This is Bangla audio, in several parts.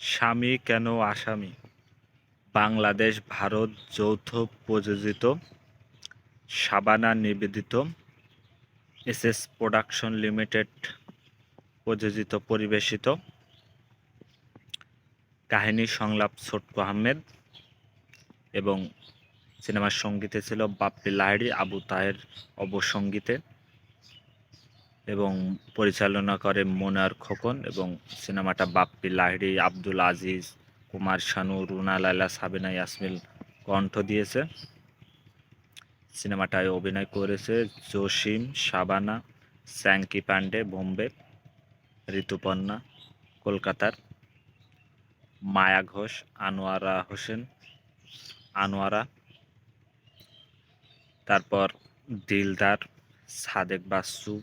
স্বামী কেন আসামি? বাংলাদেশ, ভারত, যৌথ প্রযোজিত, সাবানা নিবেদিত, এসএস প্রোডাকশন লিমিটেড প্রযোজিত, পরিবেশিত। কাহিনী সংলাপ ছোট্ট আহমেদ এবং সিনেমার সঙ্গীতে ছিল বাপ্পি লাহিড়ী, আবু তাহের অবসঙ্গীতে। এবং পরিচালনা করে মোনার খোকন এবং সিনেমাটা বাপ্পি লাহিড়ী, আব্দুল আজিজ, কুমার শানু, রুনা লাইলা সাবিনা ইয়াসমিল কণ্ঠ দিয়েছে। সিনেমাটায় অভিনয় করেছে জসিম, শাবানা, স্যাঙ্কি পান্ডে, বোম্বে ঋতুপর্ণা কলকাতার মায়া ঘোষ, আনোয়ারা হোসেন, আনোয়ারা। তারপর দিলদার, সাদেক বাসু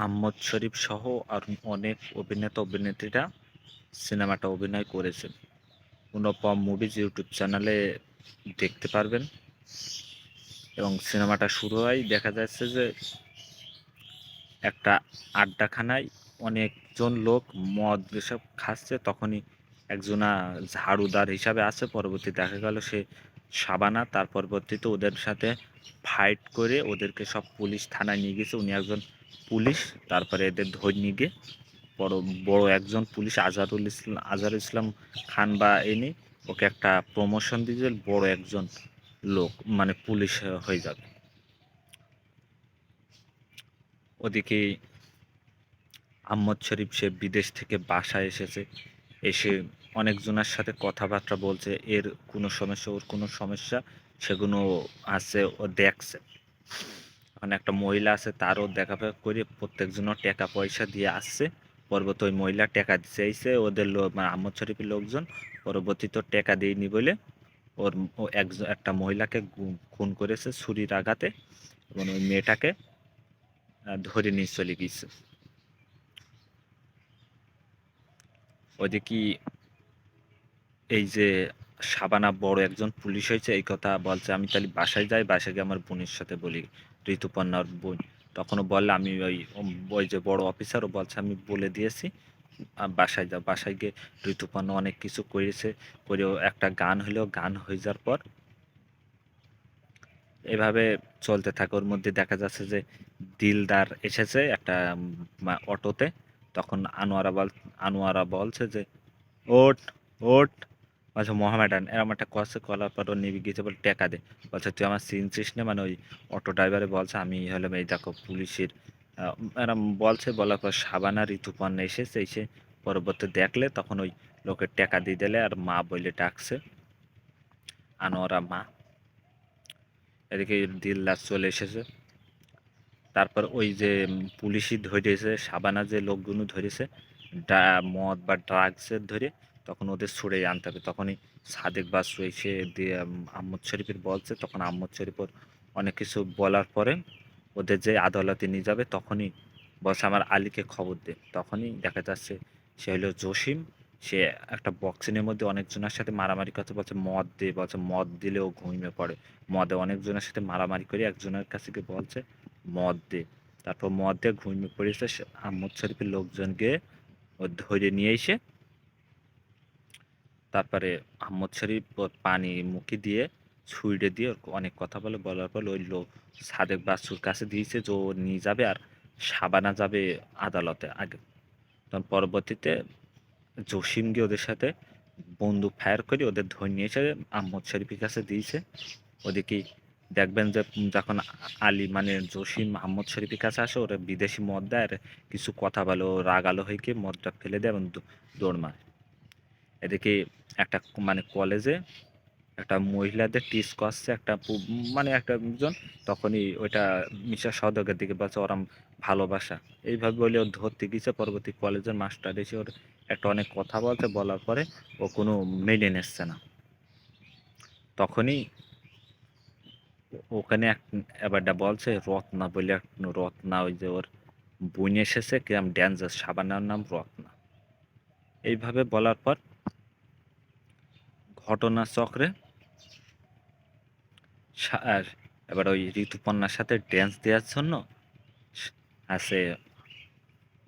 আহমদ শরীফ সহ আর অনেক অভিনেতা, অভিনেত্রীরা সিনেমাটা অভিনয় করেছেন। অনুপম মুভিজ ইউটিউব চ্যানেলে দেখতে পারবেন। এবং সিনেমাটা শুরু হয় দেখা যাচ্ছে যে একটা আড্ডাখানায় অনেকজন লোক মদ এসব খাচ্ছে, তখনই একজনা ঝাড়ুদার হিসাবে আছে। পরবর্তী দেখা গেল সে সাবানা। তার পরবর্তীতে ওদের সাথে ফাইট করে ওদেরকে সব পুলিশ থানায় নিয়ে গেছে। উনি একজন পুলিশ, তারপরে এদের ধরে নিয়ে গিয়ে বড় বড় একজন পুলিশ আজারুল ইসলাম আজার ইসলাম খান বা এনে ওকে একটা প্রমোশন দিয়ে বড় একজন লোক মানে পুলিশ হয়ে যাবে। ওদিকে আহমদ শরীফ, সে বিদেশ থেকে বাসায় এসেছে। এসে অনেকজনের সাথে কথাবার্তা বলছে, এর কোনো সমস্যা, ওর কোনো সমস্যা, সেগুলো আছে, ও দেখছে। এখন একটা মহিলা আছে, তারও দেখাফেখা করে প্রত্যেকজনের টাকা পয়সা দিয়ে আসছে। পরবর্তী ওই মহিলা টাকা চাইছে, ওদের মানে আহমদ শরীফের লোকজন পরবর্তীতে টাকা দিইনি বলে ওর একজন একটা মহিলাকে খুন করেছে ছুরির আঘাতে এবং ওই মেয়েটাকে ধরে নিয়ে চলে গিয়েছে। ওইদিকে এই যে সাবানা বড় একজন পুলিশ হয়েছে, এই কথা বলছে, আমি তাহলে বাসায় যাই, বাসায় গিয়ে আমার বোনের সাথে বলি। ঋতুপর্ণার বোন তখনও বললে, আমি ওই ওই যে বড় অফিসারও বলছে, আমি বলে দিয়েছি বাসায় যা বাসায় গিয়ে ঋতুপর্ণা অনেক কিছু করেছে করেও একটা গান হলেও গান হয়ে যাওয়ার পর এভাবে চলতে থাকে। ওর মধ্যে দেখা যাচ্ছে যে দিলদার এসেছে একটা অটোতে। তখন আনোয়ারা বল, আনোয়ারা বলছে যে ওট ওট আচ্ছা মোহামেডান। এরকম একটা কষে কলার পর নিবি গিয়েছে বলে টেকা দে। বলছে, তুই আমার সিন চিনছিস না? মানে ওই অটো ড্রাইভারে বলছে, আমি হলাম এই দেখো পুলিশের। এরম বলছে, বলার পর সাবানা, ঋতুপর্ণা এসেছে, এসে পরবর্তী দেখলে তখন ওই লোকের টেকা দিয়ে দিলে আর মা বলে ডাকছে, আনোয়ারা মা। এদিকে দিল্লা চলে এসেছে। তারপর ওই যে পুলিশই ধরেছে, সাবানা যে লোকগুলো ধরেছে মদ বা ড্রাগসের ধরে তখন ওদের ছুড়ে আনতে হবে। তখনই সাদেক বাসু এসে দিয়ে আহমদ শরীফের বলছে তখন আহমদ শরীফের অনেক কিছু বলার পরে ওদের যে আদালতে নিয়ে যাবে, তখনই বলছে আমার আলীকে খবর দে। তখনই দেখা যাচ্ছে সে হলো জসিম। সে একটা বক্সিংয়ের মধ্যে অনেকজনের সাথে মারামারি করতে বলছে মদ দে, বলছে মদ দিলেও ঘুমিয়ে পড়ে। মদে অনেকজনের সাথে মারামারি করে একজনের কাছে গিয়ে বলছে মদ দে। তারপর মদ দিয়ে ঘুমিয়ে পড়েছে আহমদ শরীফের লোকজনকে ও ধরে নিয়ে এসে তারপরে আহমদ শরীফ পানি মুখে দিয়ে ছুঁড়ে দিয়ে অনেক কথা বলে। বলার পর ওই লোক সাদেক বাসুর কাছে দিয়েছে যে ও নিয়ে যাবে আর সাবানা যাবে আদালতে। আগে তখন পরবর্তীতে জসিম গিয়ে ওদের সাথে বন্দুক ফায়ার করে ওদের ধরে নিয়ে এসে আহমদ শরীফের কাছে দিয়েছে। ওদিকে দেখবেন যে যখন আলী মানে জসিম আহমদ শরীফের কাছে আসে, ওরা বিদেশি মদ দেয় আর কিছু কথা বলে। ও রাগ আলো হয়ে গিয়ে মদটা ফেলে দেয় এবং দৌড় মারে। এদিকে একটা মানে কলেজে একটা মহিলাদের টিস করছে একটা মানে একটা জন তখনই ওইটা মিশা সদকের দিকে বলছে ওরম ভালোবাসা। এইভাবে বলে ও ধরতে গিয়েছে, পরবর্তী কলেজের মাস্টার এসে ওর একটা অনেক কথা বলতে বলার পরে ও কোনো মেনে নিচ্ছে না। তখনই ওখানে এক এবারটা বলছে, রত্না বলে এক, রত্না ওই যে ওর বই এসেছে কিরম ড্যান্সার সাবানার নাম রত্না। এইভাবে বলার পর ঘটনা চক্রে আর এবার ওই ঋতুপর্ণার সাথে ড্যান্স দেওয়ার জন্য আছে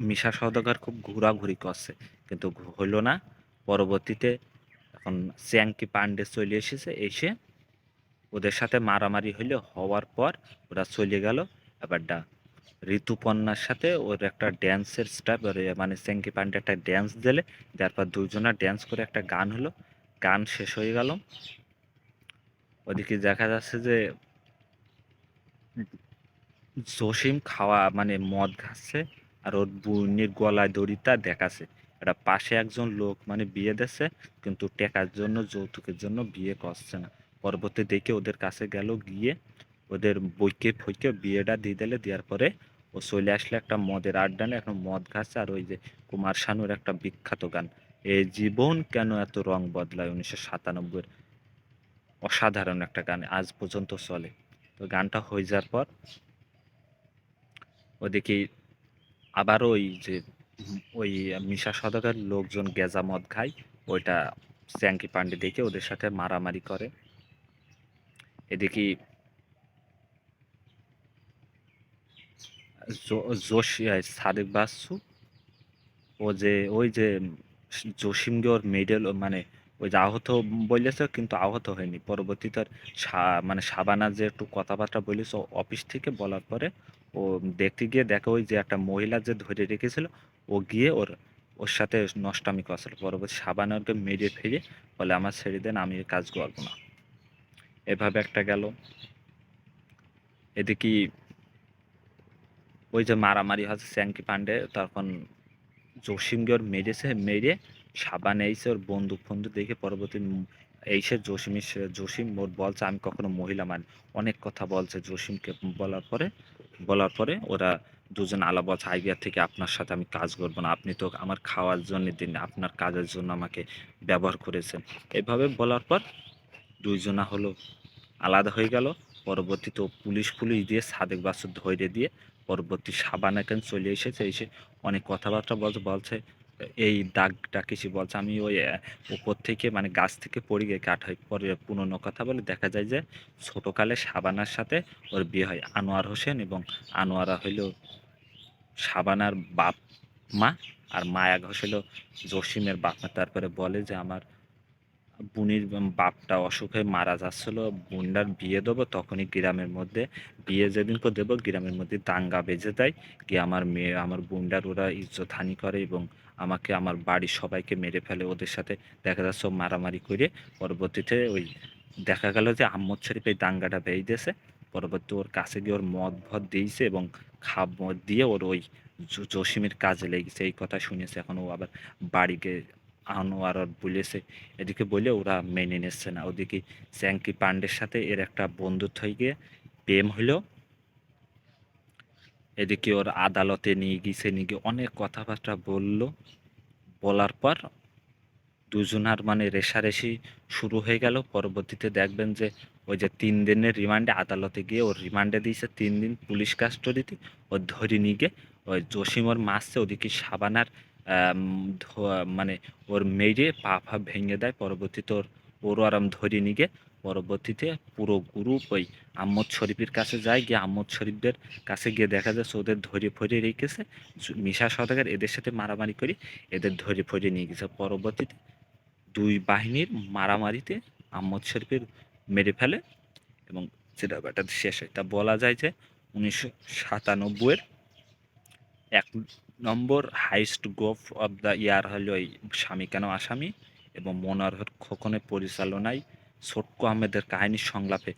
মিশা সওদাগর খুব ঘোরাঘুরি করছে। কিন্তু হলো না। পরবর্তীতে এখন চ্যাংকি পান্ডে চলে এসেছে। এসে ওদের সাথে মারামারি হইলে। হওয়ার পর ওরা চলে গেল। এবারটা ঋতুপর্ণার সাথে ওর একটা ড্যান্সের স্টাফ মানে চ্যাংকি পান্ডে একটা ড্যান্স দিলে। তারপর দুজনা ড্যান্স করে একটা গান হলো। গান শেষ হয়ে গেল। ওদিকে দেখা যাচ্ছে যে জসিম খাওয়া মানে মদ খাচ্ছে আর ওর বোনের গলায় দড়িটা দেখাচ্ছে। এটা পাশে একজন লোক মানে বিয়ে দিচ্ছে, কিন্তু টেকার জন্য, যৌতুকের জন্য বিয়ে করছে না। পরবর্তী দেখে ওদের কাছে গেল, গিয়ে ওদের বইকে ফইকে বিয়েটা দিয়ে দিলে, দেওয়ার পরে ও চলে আসলে একটা মদের আড্ডানে। এখন মদ খাচ্ছে আর ওই যে কুমার শানুর একটা বিখ্যাত গান। এই জীবন কেন এত রং বদলায়? উনিশশো সাতানব্বইয়ের অসাধারণ একটা গান আজ পর্যন্ত চলে। তো গানটা হয়ে যাওয়ার পর ওদিকে আবার ওই যে ওই মিশা সদকের লোকজন গেজা মদ খায়, ওইটা স্যাঙ্কি পান্ডে দেখে ওদের সাথে মারামারি করে। এদিকে জোশি সাদেক বাসু ও যে, ওই যে জসিমকে ওর মেডেল মানে ওই যে আহত বলেছে কিন্তু আহত হয়নি। পরবর্তীতে মানে সাবানা যে একটু কথাবার্তা বলেছে অফিস থেকে বলার পরে ও দেখতে গিয়ে দেখে ওই যে একটা মহিলা যে ধরে রেখেছিল, ও গিয়ে ওর ওর সাথে নষ্টামি করছিল। পরবর্তী সাবানা ওকে মেরে ফিরে বলে, আমার ছেড়ে দেন, আমি কাজ করব না। এভাবে একটা গেল। এদিকে ওই যে মারামারি হচ্ছে স্যাঙ্কি পান্ডে তখন জসিমকে ওর মেরেছে, মেরে সাবান এইসে ওর বন্দুক ফন্দুক দেখে পরবর্তী এইসে জসিম জসিম, ওর বলছে আমি কখনো মহিলা মানি অনেক কথা বলছে জসিমকে। বলার পরে বলার পরে ওরা দুজন আলা বলছে আইবিআর থেকে আপনার সাথে আমি কাজ করব না। আপনি তো আমার খাওয়ার জন্য দিন, আপনার কাজের জন্য আমাকে ব্যবহার করেছেন। এভাবে বলার পর দুইজনা হলো আলাদা হয়ে গেল। পরবর্তীতে পুলিশ পুলিশ দিয়ে সাদেক বাসুর ধৈর্য দিয়ে পরবর্তী সাবান এখন চলে এসেছে এসে অনেক কথাবার্তা বলছে বলছে, এই দাগটা কিছু বলছে, আমি ওই উপর থেকে মানে গাছ থেকে পড়ে গিয়ে কাঠ হয় পরে পুরনো কথা বলে দেখা যায় যে ছোটোকালে সাবানার সাথে ওর বিয়ে হয়, আনোয়ার হোসেন এবং আনোয়ারা হইল সাবানার বাপ মা, আর মায়া ঘোষ জসিমের বাপ মা। তারপরে বলে যে, আমার বুনির বাপটা অসুখে মারা যাচ্ছিল। বুনটার বিয়ে দেবো, তখনই গ্রামের মধ্যে বিয়ে যেদিন করে দেবো, গ্রামের মধ্যে দাঙ্গা বেজে দেয় গিয়ে আমার মেয়ে, আমার বুনটার ওরা ইজ্জত হানি করে এবং আমাকে, আমার বাড়ির সবাইকে মেরে ফেলে। ওদের সাথে দেখা যাচ্ছে মারামারি করে পরবর্তীতে ওই দেখা গেল যে আহমদ শরীফ এই দাঙ্গাটা বেয়ে দিয়েছে। পরবর্তী ওর কাছে গিয়ে ওর মদ ভদ দিয়েছে এবং খাব মদ দিয়ে ওর ওই জসিমের কাজে লেগেছে। এই কথা শুনেছে। এখন ও আবার বাড়িকে আনোয়ার বলেছে। এদিকে বলে ওরা মেনে নিচ্ছে না। ওদিকে স্যাঙ্কি পান্ডের সাথে এর একটা বন্ধুত্ব হয়ে গিয়ে প্রেম হইল এদিকে ওর আদালতে নিয়ে গিয়েছে, নিয়ে গিয়ে অনেক কথাবার্তা বলল। বলার পর দুজনার মানে রেশারেশি শুরু হয়ে গেল। পরবর্তীতে দেখবেন যে ওই যে তিন দিনের রিমান্ডে আদালতে গিয়ে ওর রিমান্ডে দিয়েছে তিন দিন পুলিশ কাস্টডিতে। ও ধরে নিয়ে গিয়ে ওই জসিমর ওর মাসছে ওদিকে সাবানার মানে ওর মেরে পা ফা ভেঙে দেয়। পরবর্তীতে ওর আরাম ধরে নিয়ে পরবর্তীতে পুরো গ্রুপ ওই আহমদ শরীফের কাছে যায়। গিয়ে আহমদ শরীফদের কাছে গিয়ে দেখা যাচ্ছে ওদের ধরে ফরে রেখেছে। মিশা সদাগার এদের সাথে মারামারি করি এদের ধরে ফরে নিয়ে গেছে। পরবর্তীতে দুই বাহিনীর মারামারিতে আহমদ শরীফের মেরে ফেলে এবং সেটা শেষ হয়। তা বলা যায় যে উনিশশো সাতানব্বইয়ের এক নম্বর হাইস্ট গোফ অব দ্য ইয়ার হল ওই স্বামী কেন আসামি এবং মনোহর খোকনের পরিচালনায় ছোটকু আহমেদের কাহিনীর সংলাপে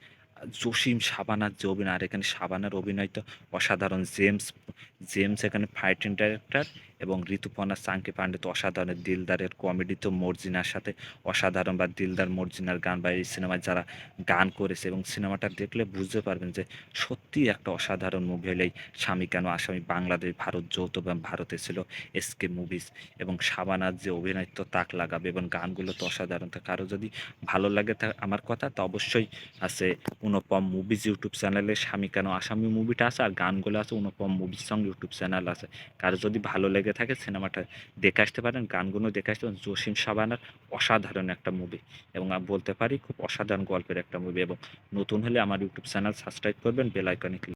জসিম সাবানার যে অভিনয়, আর এখানে সাবানার অভিনয় তো অসাধারণ। জেমস জেমস এখানে ফাইটিং ডাইরেক্টর এবং ঋতুপর্ণা চাঙ্কি পান্ডে তো অসাধারণ দিলদারের কমেডি তো মর্জিনার সাথে অসাধারণ বা দিলদার মর্জিনার গান বা এই সিনেমায় যারা গান করেছে এবং সিনেমাটা দেখলে বুঝতে পারবেন যে সত্যি একটা অসাধারণ মুভি হলেই স্বামী কেন আসামি বাংলাদেশ, ভারত, যৌথ ভারতে ছিল এসকে মুভিস এবং সাবানার যে অভিনয় তো তাক লাগাবে এবং গানগুলো তো অসাধারণ। তো কারও যদি ভালো লাগে তা আমার কথা, তো অবশ্যই আছে অনুপম মুভিজ ইউটিউব চ্যানেলে স্বামী কেন আসামি মুভিটা আছে আর গানগুলো আছে, Anupam movies song YouTube channel আছে। কারও যদি ভালো লেগে থাকে সিনেমাটা দেখে আসতে পারেন, গানগুলো দেখে আসতে পারেন। জসিম সাবানার অসাধারণ একটা মুভি এবং আমি বলতে পারি খুব অসাধারণ গল্পের একটা মুভি এবং নতুন হলে আমার ইউটিউব চ্যানেল সাবস্ক্রাইব করবেন বেল আইকনে ক্লিক